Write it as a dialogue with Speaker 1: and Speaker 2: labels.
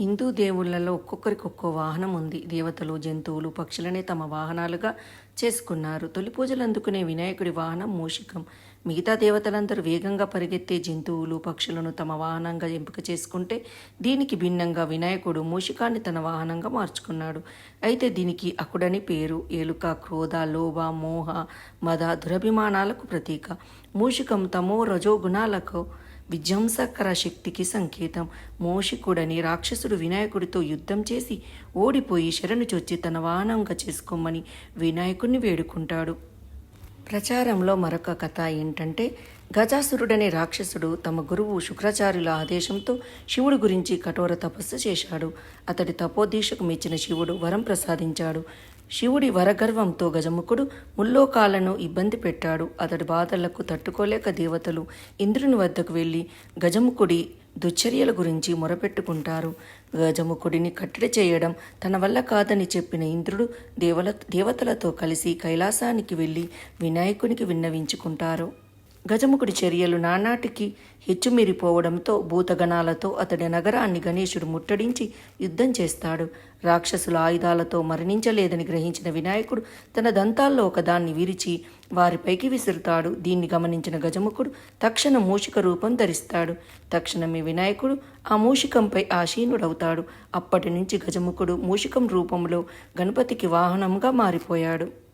Speaker 1: హిందూ దేవుళ్ళలో ఒక్కొక్కరికి ఒక్కో వాహనం ఉంది. దేవతలు జంతువులు పక్షులనే తమ వాహనాలుగా చేసుకున్నారు. తొలి పూజలు అందుకునే వినాయకుడి వాహనం మూషికం. మిగతా దేవతలందరూ వేగంగా పరిగెత్తే జంతువులు పక్షులను తమ వాహనంగా ఎంపిక చేసుకుంటే దీనికి భిన్నంగా వినాయకుడు మూషికాన్ని తన వాహనంగా మార్చుకున్నాడు. అయితే దీనికి అకుడని పేరు ఏలుక క్రోధ లోభ మోహ మద దురభిమానాలకు ప్రతీక. మూషికం తమో రజో గుణాలకు విధ్వంసకర శక్తికి సంకేతం మోషికుడని రాక్షసుడు వినాయకుడితో యుద్ధం చేసి ఓడిపోయి శరణు చొచ్చి తన వాహనంగా చేసుకోమని వినాయకుడిని వేడుకుంటాడు. ప్రచారంలో మరొక కథ ఏంటంటే గజాసురుడనే రాక్షసుడు తమ గురువు శుక్రాచార్యుల ఆదేశంతో శివుడి గురించి కఠోర తపస్సు చేశాడు. అతడి తపోదీక్షకు మెచ్చిన శివుడు వరం ప్రసాదించాడు. శివుడి వరగర్వంతో గజముఖుడు ముల్లోకాలను ఇబ్బంది పెట్టాడు. అతడి బాధలకు తట్టుకోలేక దేవతలు ఇంద్రుని వద్దకు వెళ్ళి గజముఖుడి దుశ్చర్యల గురించి మొరపెట్టుకుంటారు. గజముఖుడిని కట్టడి చేయడం తన వల్ల కాదని చెప్పిన ఇంద్రుడు దేవల దేవతలతో కలిసి కైలాసానికి వెళ్ళి వినాయకునికి విన్నవించుకుంటారు. గజముఖుడి చర్యలు నానాటికి హెచ్చుమీరిపోవడంతో భూతగణాలతో అతడి నగరాన్ని గణేశుడు ముట్టడించి యుద్ధం చేస్తాడు. రాక్షసుల ఆయుధాలతో మరణించలేదని గ్రహించిన వినాయకుడు తన దంతాల్లో ఒకదాన్ని విరిచి వారిపైకి విసురుతాడు. దీన్ని గమనించిన గజముఖుడు తక్షణం మూషిక రూపం ధరిస్తాడు. తక్షణమే వినాయకుడు ఆ మూషికంపై ఆశీనుడవుతాడు. అప్పటి నుంచి గజముఖుడు మూషికం రూపంలో గణపతికి వాహనంగా మారిపోయాడు.